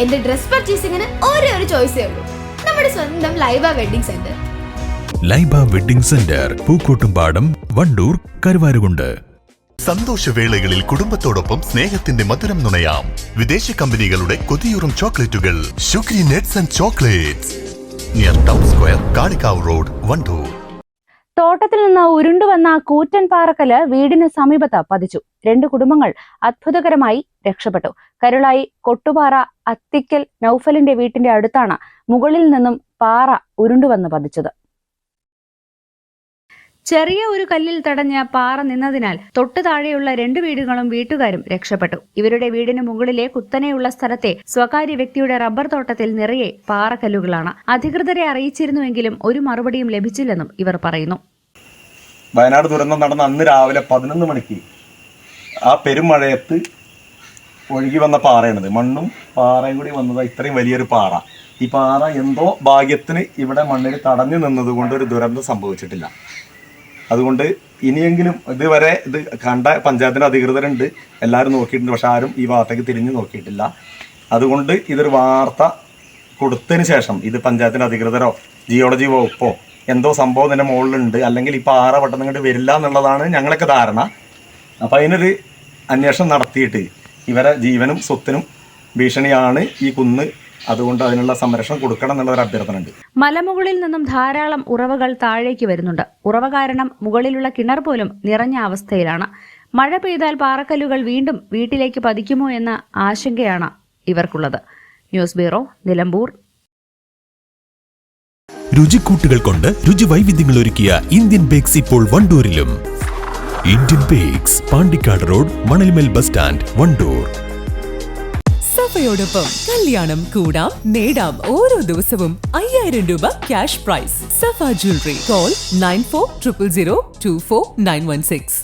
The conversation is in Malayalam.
എന്റെ ഡ്രസ് പർച്ചേസിംഗിന് ഒരേ ഒരു ചോയ്സേ ഉള്ളൂ. നമ്മുടെ സ്വന്തം Laiba wedding centre. Laiba wedding centre Pookkottumpadam Wandoor Karuvarakundu. സന്തോഷവേളകളിൽ കുടുംബത്തോടൊപ്പം സ്നേഹത്തിന്റെ മധുരം നുണയാം. വിദേശ കമ്പനികളുടെ കൊതിയൂറും ചോക്ലേറ്റുകൾ. Sugary nets and chocolates. Near town square Kalikavu road Wandoor. തോട്ടത്തിൽ നിന്ന് ഉരുണ്ടുവന്ന കൂറ്റൻ പാറക്കൽ വീടിന് സമീപത്ത് പതിച്ചു. രണ്ട് കുടുംബങ്ങൾ അത്ഭുതകരമായി രക്ഷപ്പെട്ടു. കരുളായി കൊട്ടുപാറ അത്തിക്കൽ നൌഫലിന്റെ വീട്ടിന്റെ അടുത്താണ് മുകളിൽ നിന്നും പാറ ഉരുണ്ടുവന്ന് പതിച്ചത്. ചെറിയ ഒരു കല്ലിൽ തടഞ്ഞ പാറ നിന്നതിനാൽ തൊട്ടു താഴെയുള്ള രണ്ട് വീടുകളും വീട്ടുകാരും രക്ഷപ്പെട്ടു. ഇവരുടെ വീടിന് മുകളിലെ കുത്തനെയുള്ള സ്ഥലത്തെ സ്വകാര്യ വ്യക്തിയുടെ റബ്ബർ തോട്ടത്തിൽ നിറയെ പാറക്കല്ലുകളാണ്. അധികൃതരെ അറിയിച്ചിരുന്നുവെങ്കിലും ഒരു മറുപടിയും ലഭിച്ചില്ലെന്നും ഇവർ പറയുന്നു. വയനാട് ദുരന്തം നടന്ന അന്ന് രാവിലെ പതിനൊന്ന് മണിക്ക് ആ പെരുമഴയത്ത് ഒഴുകി വന്ന പാറയാണിത്. മണ്ണും പാറയും കൂടി വന്നത് ഇത്രയും വലിയൊരു പാറ. ഈ പാറ എന്തോ ഭാഗ്യത്തിന് ഇവിടെ മണ്ണിൽ തടഞ്ഞു നിന്നതുകൊണ്ട് ഒരു ദുരന്തം സംഭവിച്ചിട്ടില്ല. അതുകൊണ്ട് ഇനിയെങ്കിലും ഇതുവരെ ഇത് കണ്ട പഞ്ചായത്തിന്റെ അധികൃതരുണ്ട്. എല്ലാവരും നോക്കിയിട്ടുണ്ട്. പക്ഷെ ആരും ഈ വാർത്തയ്ക്ക് തിരിഞ്ഞു നോക്കിയിട്ടില്ല. അതുകൊണ്ട് ഇതൊരു വാർത്ത കൊടുത്തതിന് ശേഷം ഇത് പഞ്ചായത്തിന്റെ അധികൃതരോ ജിയോളജി വകുപ്പോ എന്തോ സംഭവം ഇതിന്റെ മുകളിലുണ്ട്. അല്ലെങ്കിൽ ഈ പാറ പെട്ടെന്ന് ഇങ്ങോട്ട് വരില്ല എന്നുള്ളതാണ് ഞങ്ങളൊക്കെ ധാരണ. അപ്പം അതിനൊരു അന്വേഷണം നടത്തിയിട്ട് ഇവരെ ജീവനും സ്വത്തിനും ഭീഷണിയാണ് ഈ കുന്ന്. അതുകൊണ്ട് അതിനുള്ള സംരക്ഷണം കൊടുക്കണം എന്നുള്ള ഒരു അഭ്യർത്ഥന ഉണ്ട്. മലമുകളിൽ നിന്നും ധാരാളം ഉറവകൾ താഴേക്ക് വരുന്നുണ്ട്. ഉറവ കാരണം മുകളിലുള്ള കിണർ പോലും നിറഞ്ഞ അവസ്ഥയിലാണ്. മഴ പെയ്താൽ പാറക്കല്ലുകൾ വീണ്ടും വീട്ടിലേക്ക് പതിക്കുമോ എന്ന ആശങ്കയാണ് ഇവർക്കുള്ളത്. News bureau Nilambur. രുചിക്കൂട്ടുകൾ കൊണ്ട് രുചി വൈവിധ്യങ്ങൾ ഒരുക്കിയ ഇന്ത്യൻ ബേക്സ് ഇപ്പോൾ വണ്ടൂരിലും. Indian Bakes Pandikkad road Manalmel bus stand Wandoor. സഫയോടൊപ്പം കല്യാണം കൂടാം നേടാം ഓരോ ദിവസവും അയ്യായിരം രൂപ cash prize Safa jewellery call nine four triple zero two four nine one six